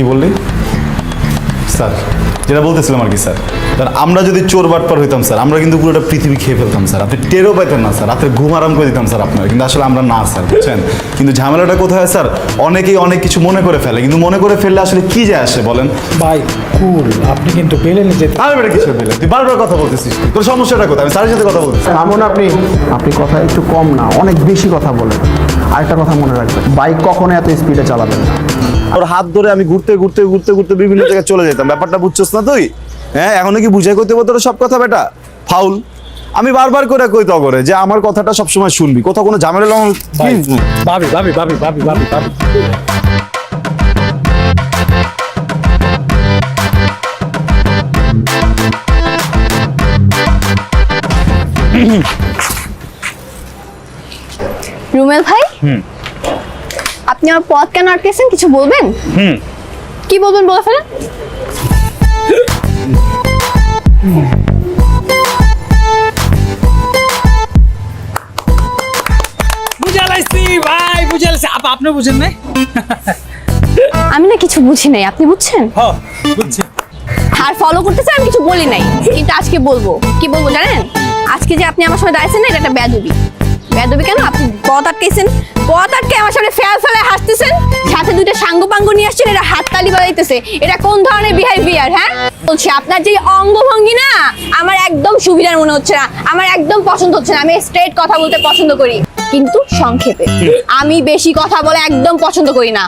কি বললি? স্যার, যেটা বলতেছিলাম আর কি, স্যার। আমরা যদি চোর বাটপার হইতাম, স্যার, আমরা কিন্তু পুরোটা পৃথিবী খেয়ে ফেলতাম, স্যার। আপনি টেরও পাইতেন না, স্যার। রাতে ঘুম আরাম করে দিতাম, স্যার, আপনার। কিন্তু আসলে আমরা না, স্যার, বুঝছেন? কিন্তু ঝামেলাটা কোথায়, স্যার? অনেকেই অনেক কিছু মনে করে ফেলে, কিন্তু মনে করে ফেললে আসলে কি যায় আসে, বলেন? ভাই কুল আপনি কিন্তু পেলে যেতে আমি বেটা কিছু পেলে তুই বারবার কথা বলতেছিস তোর সমস্যাটা কোথায়? আমি স্যারের সাথে কথা বলতেছি। এমন আপনি আপনি কথা একটু কম না অনেক বেশি কথা বলেন। আরেকটা কথা মনে রাখবেন বাইক কখনো এত স্পিডে চালাবেন না। ওর হাত ধরে আমি ঘুরতে ঘুরতে ঘুরতে ঘুরতে বিভিন্ন জায়গায় চলে যেতাম। ব্যাপারটা বুঝছস না তুই? হ্যাঁ এখন কি বুঝাই করতে বলতো সব কথা বেটা? ফাউল। আমি বারবার করে কই তো করে যে আমার কথাটা সবসময় শুনবি। কোথাও কোনো ঝামেলা ভাবি ভাবি ভাবি ভাবি ভাবি ভাবি। রুমেল ভাই? আপনি আমার পথ কেন আটকেছেন? কিছু বলবেন? কি বলবেন বলে ফেলেন? বুঝা ভাই বুঝা লাইছি আপা আপনি বুঝেন নাই? আমি না কিছু বুঝি নাই আপনি বুঝছেন? বুঝছি। আর ফলো করতেছে আমি কিছু বলি নাই। কিন্তু আজকে বলব। কি বলব জানেন? আজকে যে আপনি আমার সামনে দাঁড়িয়েছেন না? এটা একটা বেদবি বেদবি কেন? আপনি পথ আটকেছেন পথ আটকে আমার সামনে ফেল ফেলে হাসতেছেন। সাথে দুইটা সাঙ্গ পাঙ্গ নিয়ে আসছেন এটা হাত হাততালি বাজাইতেছে। এটা কোন ধরনের বিহেভিয়ার হ্যাঁ? বলছি আপনার যে অঙ্গভঙ্গি না আমার একদম সুবিধার মনে হচ্ছে না। আমার একদম পছন্দ হচ্ছে না। আমি স্ট্রেট কথা বলতে পছন্দ করি। কিন্তু সংক্ষেপে। আমি বেশি কথা বলে একদম পছন্দ করি না।